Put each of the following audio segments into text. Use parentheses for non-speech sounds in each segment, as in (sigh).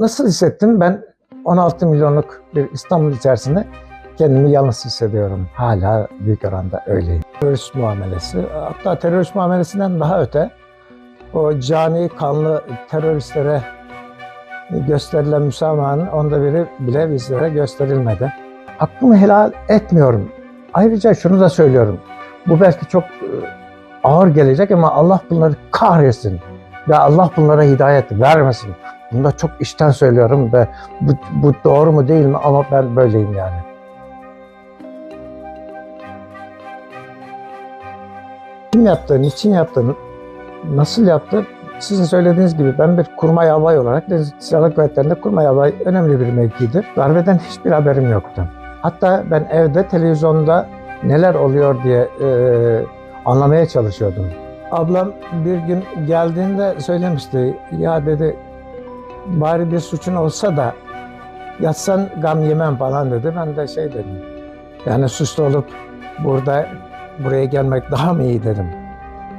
nasıl hissettim? Ben 16 milyonluk bir İstanbul içerisinde kendimi yalnız hissediyorum. Hala büyük oranda öyleyim. Terörist muamelesi, hatta terörist muamelesinden daha öte o cani kanlı teröristlere gösterilen müsamahanın onda biri bile bizlere gösterilmedi. Hakkımı helal etmiyorum. Ayrıca şunu da söylüyorum. Bu belki çok e, ağır gelecek ama Allah bunları kahretsin. Ve Allah bunlara hidayet vermesin. Bunu da çok içten söylüyorum ve bu, bu doğru mu değil mi ama ben böyleyim yani. Kim yaptı, niçin yaptı, nasıl yaptı? Sizin söylediğiniz gibi ben bir kurmay albay olarak Deniz Silahlı Kuvvetleri'nde kurmay albay önemli bir mevkidir. Darbeden hiçbir haberim yoktu. Hatta ben evde televizyonda neler oluyor diye e, anlamaya çalışıyordum. Ablam bir gün geldiğinde söylemişti. Ya dedi bari bir suçun olsa da yatsan gam yemem falan dedi. Ben de şey dedim. Yani suçlu olup burada buraya gelmek daha mı iyi dedim.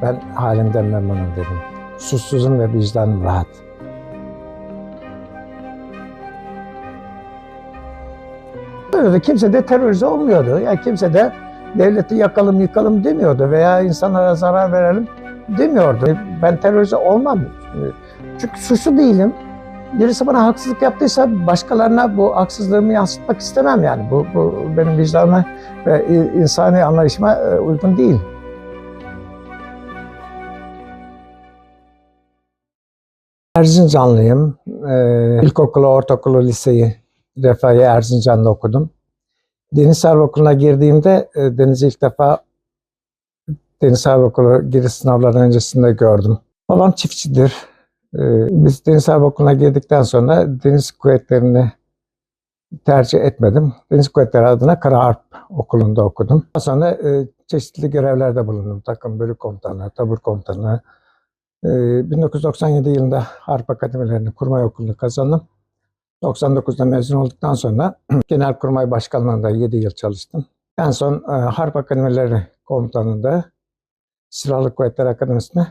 Ben halimden memnunum dedim. Suçsuzum ve vicdanım rahat. Öyle kimse de terörize olmuyordu. Ya kimse de devleti yakalım yıkalım demiyordu veya insanlara zarar verelim demiyordu. Ben terörize olmam. Çünkü suçlu değilim. Birisi bana haksızlık yaptıysa başkalarına bu haksızlığımı yansıtmak istemem yani. Bu, bu benim vicdanıma ve insani anlayışıma e, uygun değil. Erzincanlıyım. Ee, ilkokulu, ortaokulu, liseyi Refah'i Erzincan'da okudum. Deniz Harp Okulu'na girdiğimde e, Deniz'i ilk defa Deniz Harp Okulu giriş sınavlarının öncesinde gördüm. Babam çiftçidir. Ee, biz Deniz Harp Okulu'na girdikten sonra Deniz Kuvvetleri'ni tercih etmedim. Deniz Kuvvetleri adına Kara Harp Okulu'nda okudum. Daha sonra e, çeşitli görevlerde bulundum. Takım bölük komutanı, tabur komutanı. Ee, 1997 yılında Harp Akademilerini Kurmay Okulu'nu kazandım. 99'da mezun olduktan sonra (clears throat) Genelkurmay Başkanlığı'nda 7 yıl çalıştım. En son e, Harp Akademileri Komutanı'nda Silahlı Kuvvetler Akademisi'nde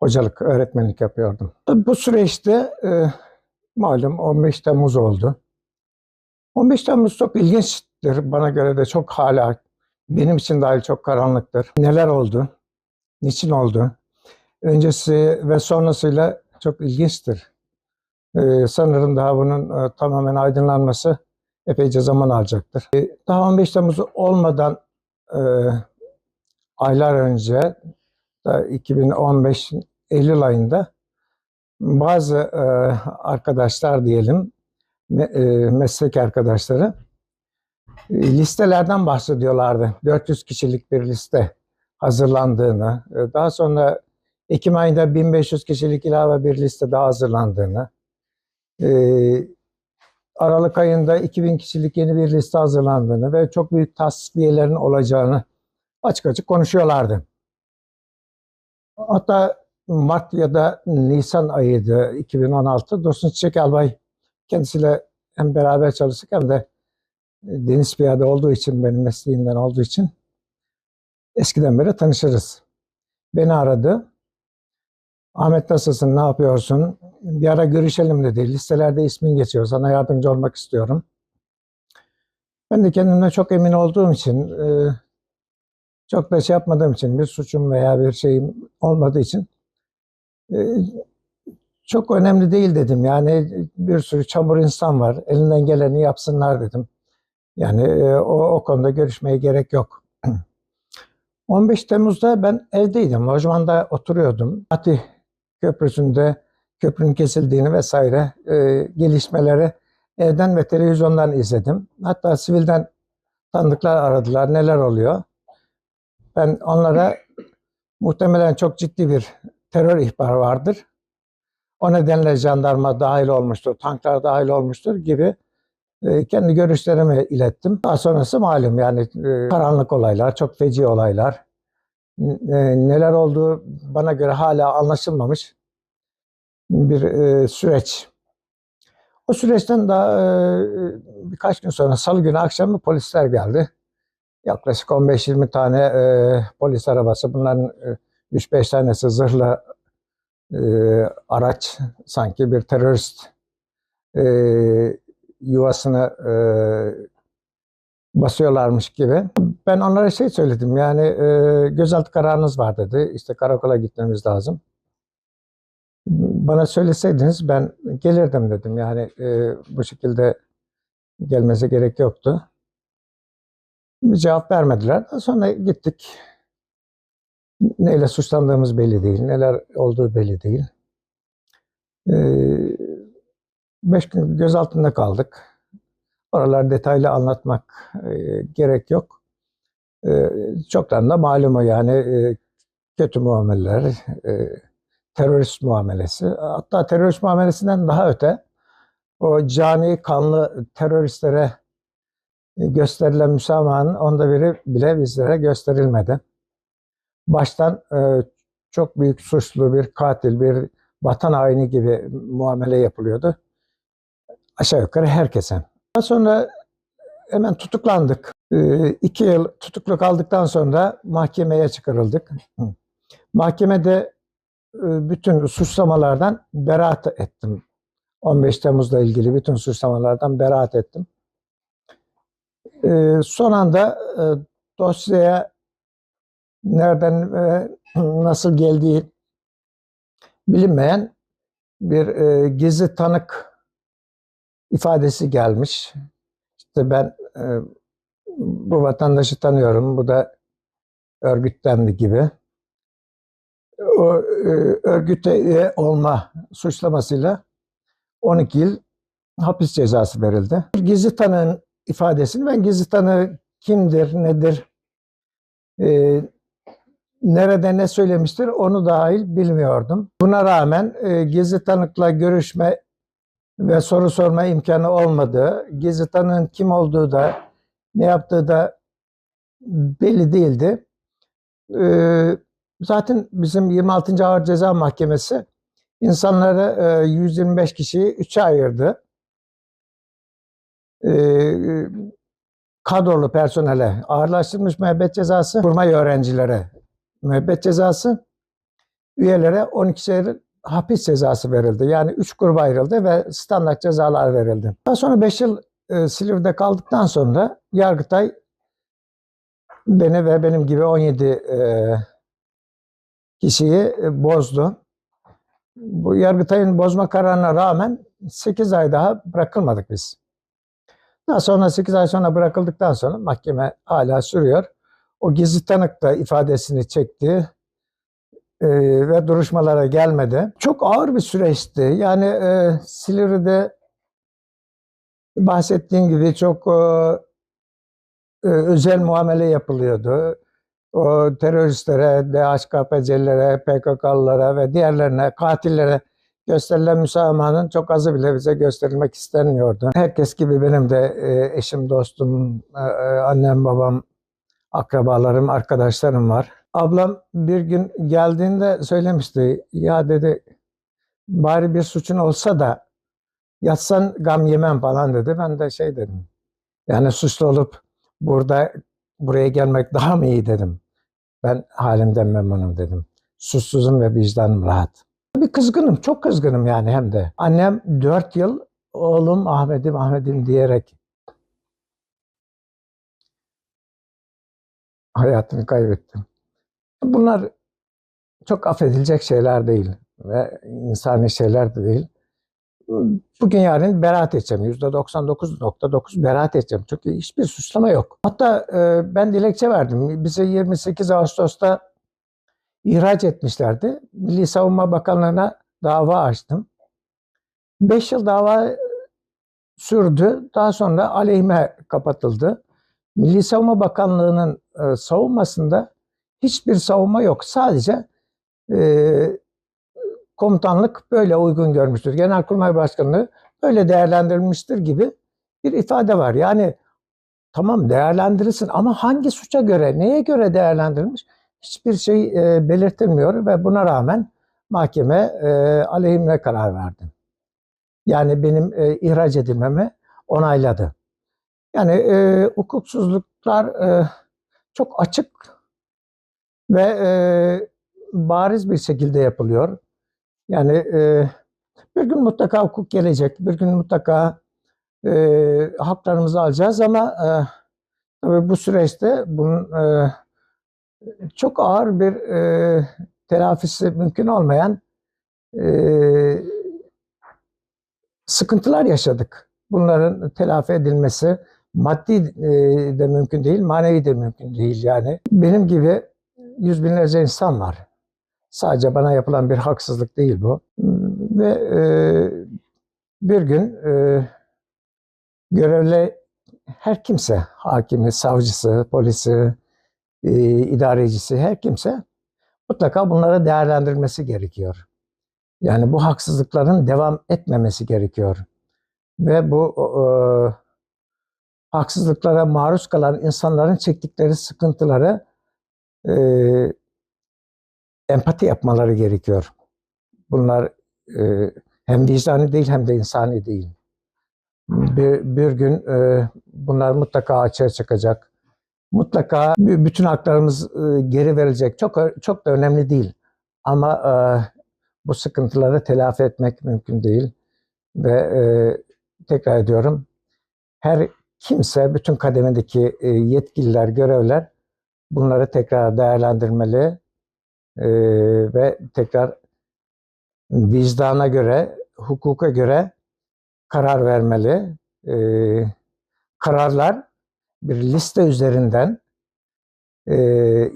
hocalık, öğretmenlik yapıyordum. Bu süreçte e, malum 15 Temmuz oldu. 15 Temmuz çok ilginçtir. Bana göre de çok hala benim için dahil çok karanlıktır. Neler oldu? Niçin oldu? Öncesi ve sonrasıyla çok ilginçtir. Ee, sanırım daha bunun e, tamamen aydınlanması epeyce zaman alacaktır. Ee, daha 15 Temmuz olmadan e, aylar önce da 2015 Eylül ayında bazı e, arkadaşlar diyelim me, e, meslek arkadaşları e, listelerden bahsediyorlardı. 400 kişilik bir liste hazırlandığını, e, daha sonra Ekim ayında 1500 kişilik ilave bir liste daha hazırlandığını, ee, Aralık ayında 2000 kişilik yeni bir liste hazırlandığını ve çok büyük tasfiyelerin olacağını açık açık konuşuyorlardı. Hatta Mart ya da Nisan ayıydı 2016. Dursun Çiçek Albay kendisiyle hem beraber çalıştık hem de deniz piyade olduğu için, benim mesleğimden olduğu için eskiden beri tanışırız. Beni aradı. Ahmet nasılsın, ne yapıyorsun? Bir ara görüşelim dedi. Listelerde ismin geçiyor, sana yardımcı olmak istiyorum. Ben de kendimden çok emin olduğum için, e, çok da şey yapmadığım için, bir suçum veya bir şeyim olmadığı için e, çok önemli değil dedim. Yani bir sürü çamur insan var, elinden geleni yapsınlar dedim. Yani e, o, o konuda görüşmeye gerek yok. (clears throat) 15 Temmuz'da ben evdeydim, lojmanda oturuyordum. Fatih Köprüsü'nde köprünün kesildiğini vesaire e, gelişmeleri evden ve televizyondan izledim. Hatta sivilden tanıdıklar aradılar neler oluyor. Ben onlara muhtemelen çok ciddi bir terör ihbarı vardır. O nedenle jandarma dahil olmuştur, tanklar dahil olmuştur gibi e, kendi görüşlerimi ilettim. Daha sonrası malum yani e, karanlık olaylar, çok feci olaylar. E, neler olduğu bana göre hala anlaşılmamış bir süreç. O süreçten daha birkaç gün sonra salı günü akşamı polisler geldi. Yaklaşık 15-20 tane polis arabası. Bunların 3-5 tanesi zırhlı e, araç. Sanki bir terörist e, yuvasını e, basıyorlarmış gibi. Ben onlara şey söyledim yani e, gözaltı kararınız var dedi. İşte karakola gitmemiz lazım. Bana söyleseydiniz ben gelirdim dedim. Yani e, bu şekilde gelmese gerek yoktu. Cevap vermediler. Sonra gittik. Neyle suçlandığımız belli değil. Neler olduğu belli değil. Ee, beş gün gözaltında kaldık. Oralar detaylı anlatmak e, gerek yok. E, çoktan da malum o yani e, kötü muameleler, e, terörist muamelesi. Hatta terörist muamelesinden daha öte o cani kanlı teröristlere gösterilen müsamahanın onda biri bile bizlere gösterilmedi. Baştan e, çok büyük suçlu bir katil, bir vatan haini gibi muamele yapılıyordu. Aşağı yukarı herkese. Daha sonra hemen tutuklandık. E, iki yıl tutuklu kaldıktan sonra mahkemeye çıkarıldık. Mahkemede e, bütün suçlamalardan beraat ettim. 15 Temmuz'la ilgili bütün suçlamalardan beraat ettim. E, son anda e, dosyaya nereden ve (clears throat) nasıl geldiği bilinmeyen bir e, gizli tanık ifadesi gelmiş. İşte ben e, bu vatandaşı tanıyorum, bu da örgütlendi gibi. O e, örgüte üye olma suçlamasıyla 12 yıl hapis cezası verildi. Gizli tanığın ifadesini ben gizli tanığı kimdir, nedir, e, nerede ne söylemiştir onu dahil bilmiyordum. Buna rağmen e, gizli tanıkla görüşme ve soru sorma imkanı olmadı. Gizli tanığın kim olduğu da ne yaptığı da belli değildi. E, zaten bizim 26. Ağır Ceza Mahkemesi insanları e, 125 kişiyi 3'e ayırdı. E, kadrolu personele ağırlaştırılmış müebbet cezası, kurmay öğrencilere müebbet cezası, üyelere 12 şehir hapis cezası verildi. Yani 3 gruba ayrıldı ve standart cezalar verildi. Daha sonra 5 yıl e, Silivri'de kaldıktan sonra Yargıtay beni ve benim gibi 17 e, kişiyi e, bozdu. Bu Yargıtay'ın bozma kararına rağmen 8 ay daha bırakılmadık biz. Daha sonra 8 ay sonra bırakıldıktan sonra mahkeme hala sürüyor. O gizli tanık da ifadesini çekti e, ve duruşmalara gelmedi. Çok ağır bir süreçti. Yani e, Silivri'de bahsettiğim gibi çok e, e, özel muamele yapılıyordu. O teröristlere, DHKPC'lilere, PKK'lılara ve diğerlerine, katillere gösterilen müsamahanın çok azı bile bize gösterilmek istenmiyordu. Herkes gibi benim de e, eşim, dostum, e, annem, babam, akrabalarım, arkadaşlarım var. Ablam bir gün geldiğinde söylemişti. Ya dedi bari bir suçun olsa da yatsan gam yemem falan dedi. Ben de şey dedim. Yani suçlu olup burada buraya gelmek daha mı iyi dedim. Ben halimden memnunum dedim. Suçsuzum ve vicdanım rahat. Bir kızgınım, çok kızgınım yani hem de. Annem dört yıl oğlum Ahmet'im Ahmet'im diyerek hayatını kaybettim. Bunlar çok affedilecek şeyler değil ve insani şeyler de değil. Bugün yarın beraat edeceğim. %99.9 beraat edeceğim. Çünkü hiçbir suçlama yok. Hatta e, ben dilekçe verdim. Bize 28 Ağustos'ta ihraç etmişlerdi. Milli Savunma Bakanlığı'na dava açtım. 5 yıl dava sürdü. Daha sonra aleyhime kapatıldı. Milli Savunma Bakanlığı'nın e, savunmasında hiçbir savunma yok. Sadece e, komutanlık böyle uygun görmüştür. Genelkurmay Başkanlığı böyle değerlendirilmiştir gibi bir ifade var. Yani tamam değerlendirilsin ama hangi suça göre, neye göre değerlendirilmiş hiçbir şey e, belirtilmiyor ve buna rağmen mahkeme e, aleyhime karar verdi. Yani benim e, ihraç edilmemi onayladı. Yani e, hukuksuzluklar e, çok açık ve e, bariz bir şekilde yapılıyor. Yani e, Bir gün mutlaka hukuk gelecek. Bir gün mutlaka e, haklarımızı alacağız ama e, tabii bu süreçte bunun e, çok ağır bir e, telafisi mümkün olmayan e, sıkıntılar yaşadık. Bunların telafi edilmesi maddi e, de mümkün değil, manevi de mümkün değil yani. Benim gibi yüz binlerce insan var. Sadece bana yapılan bir haksızlık değil bu. Ve e, bir gün e, görevli her kimse, hakimi, savcısı, polisi, e, idarecisi, her kimse mutlaka bunları değerlendirmesi gerekiyor. Yani bu haksızlıkların devam etmemesi gerekiyor. Ve bu e, haksızlıklara maruz kalan insanların çektikleri sıkıntıları e, empati yapmaları gerekiyor. Bunlar e, hem vicdani değil hem de insani değil. Bir, bir gün e, bunlar mutlaka açığa çıkacak. Mutlaka bütün haklarımız e, geri verilecek. Çok çok da önemli değil. Ama e, bu sıkıntıları telafi etmek mümkün değil. Ve e, tekrar ediyorum, her kimse, bütün kademedeki e, yetkililer, görevler bunları tekrar değerlendirmeli e, ve tekrar vicdana göre, hukuka göre karar vermeli. E, kararlar bir liste üzerinden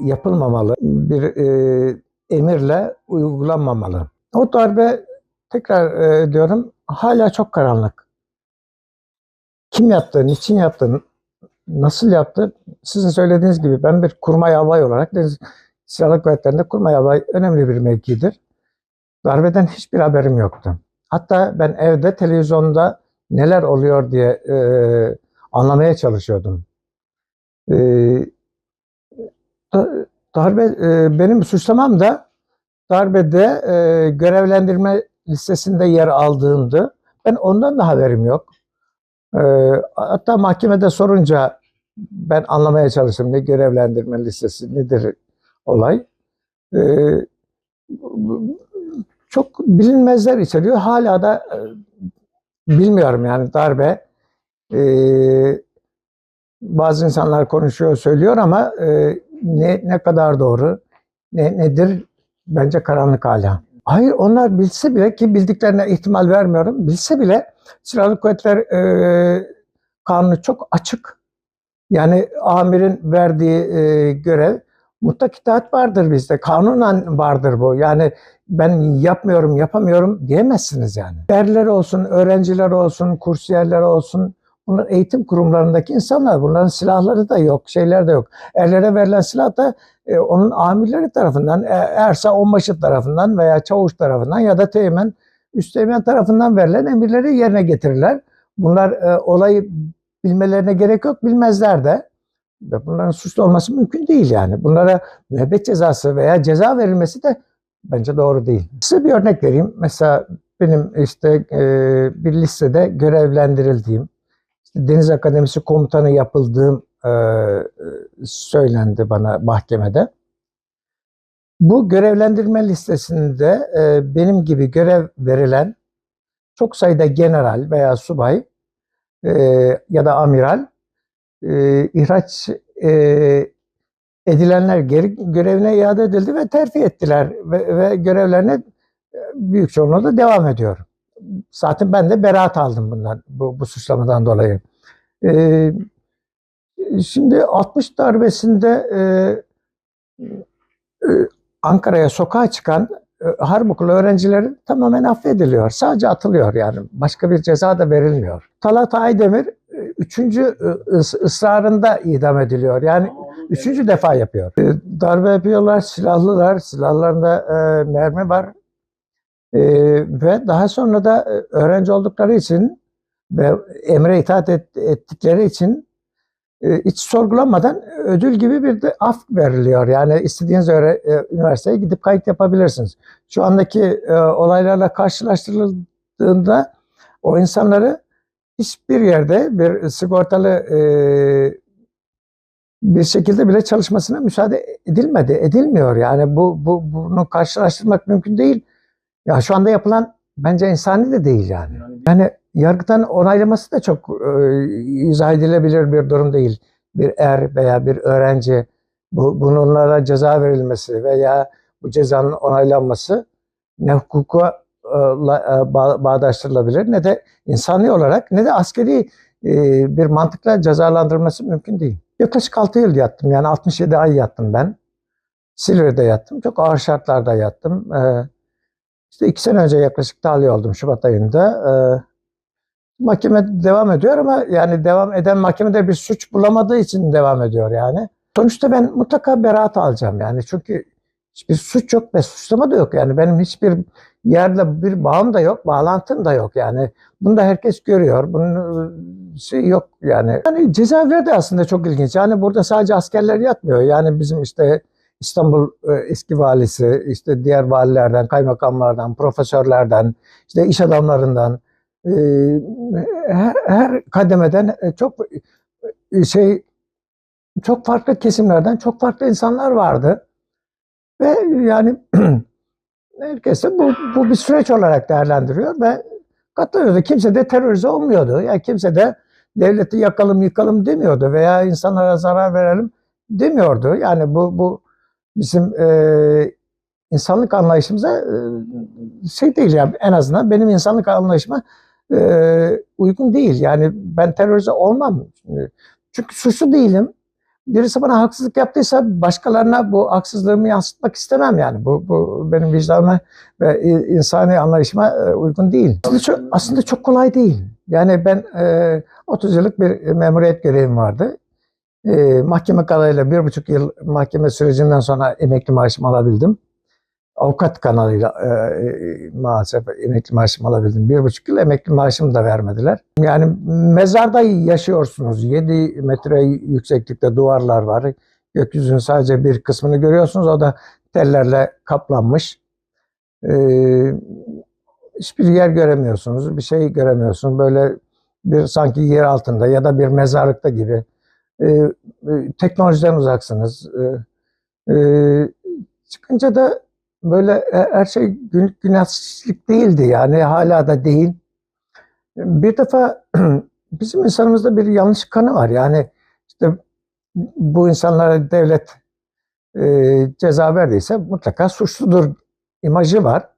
yapılmamalı, bir emirle uygulanmamalı. O darbe tekrar diyorum hala çok karanlık. Kim yaptı, niçin yaptı, nasıl yaptı? Sizin söylediğiniz gibi ben bir kurmay albay olarak Deniz Silahlı Kuvvetleri'nde kurmay albay önemli bir mevkidir. Darbeden hiçbir haberim yoktu. Hatta ben evde televizyonda neler oluyor diye e, anlamaya çalışıyordum. E, da- darbe e, benim suçlamam da darbede e, görevlendirme listesinde yer aldığımdı. Ben ondan da haberim yok. E, hatta mahkemede sorunca ben anlamaya çalıştım ne görevlendirme listesi nedir olay. E, çok bilinmezler içeriyor. Hala da e, bilmiyorum yani darbe e, bazı insanlar konuşuyor söylüyor ama e, ne ne kadar doğru ne nedir bence karanlık hala. Hayır onlar bilse bile ki bildiklerine ihtimal vermiyorum. Bilse bile Silahlı Kuvvetler e, kanunu çok açık. Yani amirin verdiği e, görev mutlak itaat vardır bizde. Kanunen vardır bu. Yani ben yapmıyorum, yapamıyorum diyemezsiniz yani. Derler olsun, öğrenciler olsun, kursiyerler olsun. Bunlar eğitim kurumlarındaki insanlar. Bunların silahları da yok, şeyler de yok. Erlere verilen silah da e, onun amirleri tarafından, e, ersa onbaşı tarafından veya çavuş tarafından ya da teğmen, üsteğmen tarafından verilen emirleri yerine getirirler. Bunlar e, olayı bilmelerine gerek yok, bilmezler de. Ve bunların suçlu olması mümkün değil yani. Bunlara müebbet cezası veya ceza verilmesi de bence doğru değil. Size bir örnek vereyim. Mesela benim işte e, bir listede görevlendirildiğim, Deniz Akademisi komutanı yapıldığım e, söylendi bana mahkemede. Bu görevlendirme listesinde e, benim gibi görev verilen çok sayıda general veya subay e, ya da amiral e, ihraç e, edilenler geri görevine iade edildi ve terfi ettiler ve, ve görevlerine e, büyük çoğunluğu da devam ediyor. Zaten ben de beraat aldım bundan bu, bu suçlamadan dolayı. E, şimdi 60 darbesinde e, e, Ankara'ya sokağa çıkan e, harp öğrencileri tamamen affediliyor. Sadece atılıyor yani. Başka bir ceza da verilmiyor. Talat Aydemir e, üçüncü e, ıs- ısrarında idam ediliyor. Yani üçüncü defa yapıyor. E, Darbe yapıyorlar, silahlılar, silahlarında e, mermi var. E, ve daha sonra da e, öğrenci oldukları için ve emre itaat et- ettikleri için e, hiç sorgulanmadan ödül gibi bir de af veriliyor. Yani istediğiniz öğre- e, üniversiteye gidip kayıt yapabilirsiniz. Şu andaki e, olaylarla karşılaştırıldığında o insanları hiçbir yerde bir sigortalı e, bir şekilde bile çalışmasına müsaade edilmedi, edilmiyor. Yani bu, bu bunu karşılaştırmak mümkün değil. Ya şu anda yapılan bence insani de değil yani. Yani yargıdan onaylaması da çok e, izah edilebilir bir durum değil. Bir er veya bir öğrenci bu, bunlara ceza verilmesi veya bu cezanın onaylanması ne hukuka e, e, bağ- bağdaştırılabilir ne de insani olarak ne de askeri e, bir mantıkla cezalandırılması mümkün değil. Yaklaşık 6 yıl yattım yani 67 ay yattım ben. Silivri'de yattım. Çok ağır şartlarda yattım. E, işte iki sene önce yaklaşık tahliye oldum Şubat ayında. E, mahkeme devam ediyor ama yani devam eden mahkemede bir suç bulamadığı için devam ediyor yani. Sonuçta ben mutlaka beraat alacağım yani çünkü hiçbir suç yok ve suçlama da yok yani benim hiçbir yerle bir bağım da yok, bağlantım da yok yani. Bunu da herkes görüyor. Bunun e, şey yok yani. Yani cezaevleri de aslında çok ilginç. Yani burada sadece askerler yatmıyor. Yani bizim işte İstanbul e, eski valisi, işte diğer valilerden, kaymakamlardan, profesörlerden, işte iş adamlarından, e, her, her kademeden e, çok şey çok farklı kesimlerden çok farklı insanlar vardı. Ve yani (clears throat) herkes de bu, bu bir süreç olarak değerlendiriyor ve katlanıyordu. Kimse de terörize olmuyordu. Yani kimse de devleti yakalım yıkalım demiyordu veya insanlara zarar verelim demiyordu. Yani bu bu bizim e, insanlık anlayışımıza e, şey değil yani en azından benim insanlık anlayışıma e, uygun değil. Yani ben terörize olmam. Çünkü suçlu değilim. Birisi bana haksızlık yaptıysa başkalarına bu haksızlığımı yansıtmak istemem yani. Bu, bu benim vicdanıma ve insani anlayışıma e, uygun değil. Aslında çok, aslında çok kolay değil. Yani ben e, 30 yıllık bir memuriyet görevim vardı. E, mahkeme kanalıyla bir buçuk yıl mahkeme sürecinden sonra emekli maaşımı alabildim. Avukat kanalıyla e, e, maalesef emekli maaşımı alabildim. Bir buçuk yıl emekli maaşımı da vermediler. Yani mezarda yaşıyorsunuz. 7 metre yükseklikte duvarlar var. Gökyüzünün sadece bir kısmını görüyorsunuz. O da tellerle kaplanmış. E, hiçbir yer göremiyorsunuz. Bir şey göremiyorsunuz. Böyle bir sanki yer altında ya da bir mezarlıkta gibi. E, e, teknolojiden uzaksınız. E, e, çıkınca da böyle e, her şey günlük günahsızlık değildi yani hala da değil. Bir defa (clears throat) bizim insanımızda bir yanlış kanı var yani işte bu insanlara devlet e, ceza verdiyse mutlaka suçludur imajı var.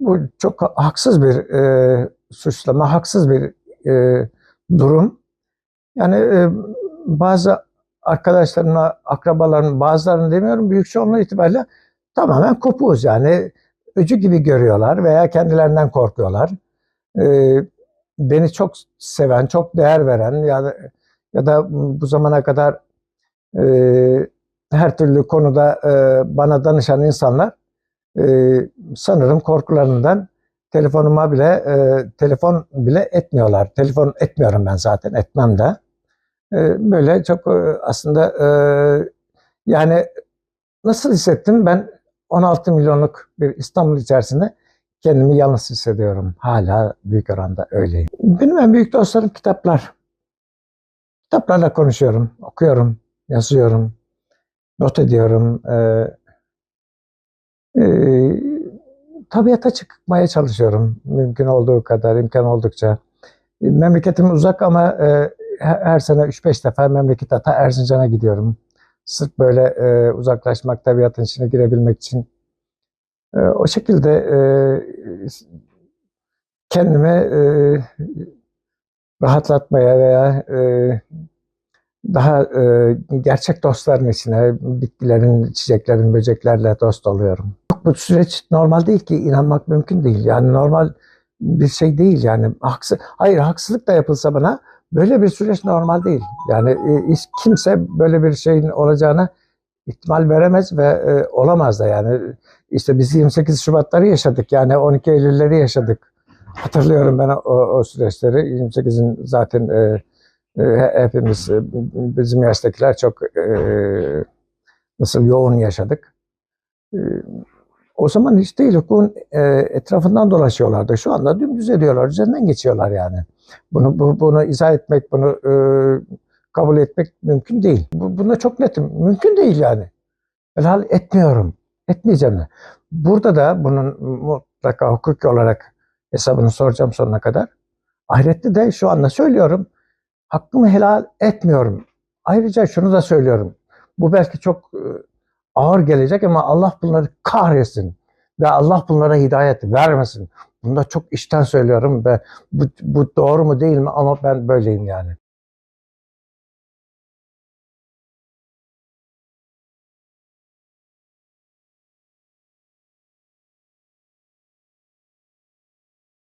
Bu çok haksız bir e, suçlama, haksız bir e, durum. Yani e, bazı arkadaşlarımla, akrabalarım, bazılarını demiyorum, büyük çoğunluğu itibariyle tamamen kopuğuz yani. Öcü gibi görüyorlar veya kendilerinden korkuyorlar. Ee, beni çok seven, çok değer veren ya da, ya da bu zamana kadar e, her türlü konuda e, bana danışan insanlar e, sanırım korkularından telefonuma bile e, telefon bile etmiyorlar. Telefon etmiyorum ben zaten, etmem de. E, böyle çok e, aslında e, yani nasıl hissettim ben 16 milyonluk bir İstanbul içerisinde kendimi yalnız hissediyorum. Hala büyük oranda öyleyim. Benim en büyük dostlarım kitaplar. Kitaplarla konuşuyorum, okuyorum, yazıyorum, not ediyorum. Ee, e, tabiata çıkmaya çalışıyorum mümkün olduğu kadar, imkan oldukça. Memleketim uzak ama e, her sene 3-5 defa memleket ata Erzincan'a gidiyorum. Sırf böyle e, uzaklaşmak, tabiatın içine girebilmek için. E, o şekilde e, kendimi e, rahatlatmaya veya e, daha e, gerçek dostların içine, bitkilerin, çiçeklerin, böceklerle dost oluyorum. Bu süreç normal değil ki, inanmak mümkün değil. Yani normal bir şey değil yani. Haksız, hayır haksızlık da yapılsa bana Böyle bir süreç normal değil. Yani e, kimse böyle bir şeyin olacağına ihtimal veremez ve e, olamaz da yani. İşte biz 28 Şubatları yaşadık yani 12 Eylülleri yaşadık. Hatırlıyorum ben o, o süreçleri. 28'in zaten e, e, hepimiz e, bizim yaştakiler çok e, nasıl yoğun yaşadık. E, o zaman hiç değil hukukun e, etrafından dolaşıyorlardı. Şu anda dümdüz ediyorlar, üzerinden geçiyorlar yani. Bunu bu, bunu izah etmek, bunu e, kabul etmek mümkün değil. Bu, buna çok netim. Mümkün değil yani. Helal etmiyorum. Etmeyeceğim de. Burada da bunun mutlaka hukuki olarak Hesabını soracağım sonuna kadar. Ahirette de şu anda söylüyorum. Hakkımı helal etmiyorum. Ayrıca şunu da söylüyorum. Bu belki çok e, ağır gelecek ama Allah bunları kahretsin. Ve Allah bunlara hidayet vermesin. Bunu da çok içten söylüyorum ve bu, bu doğru mu değil mi ama ben böyleyim yani.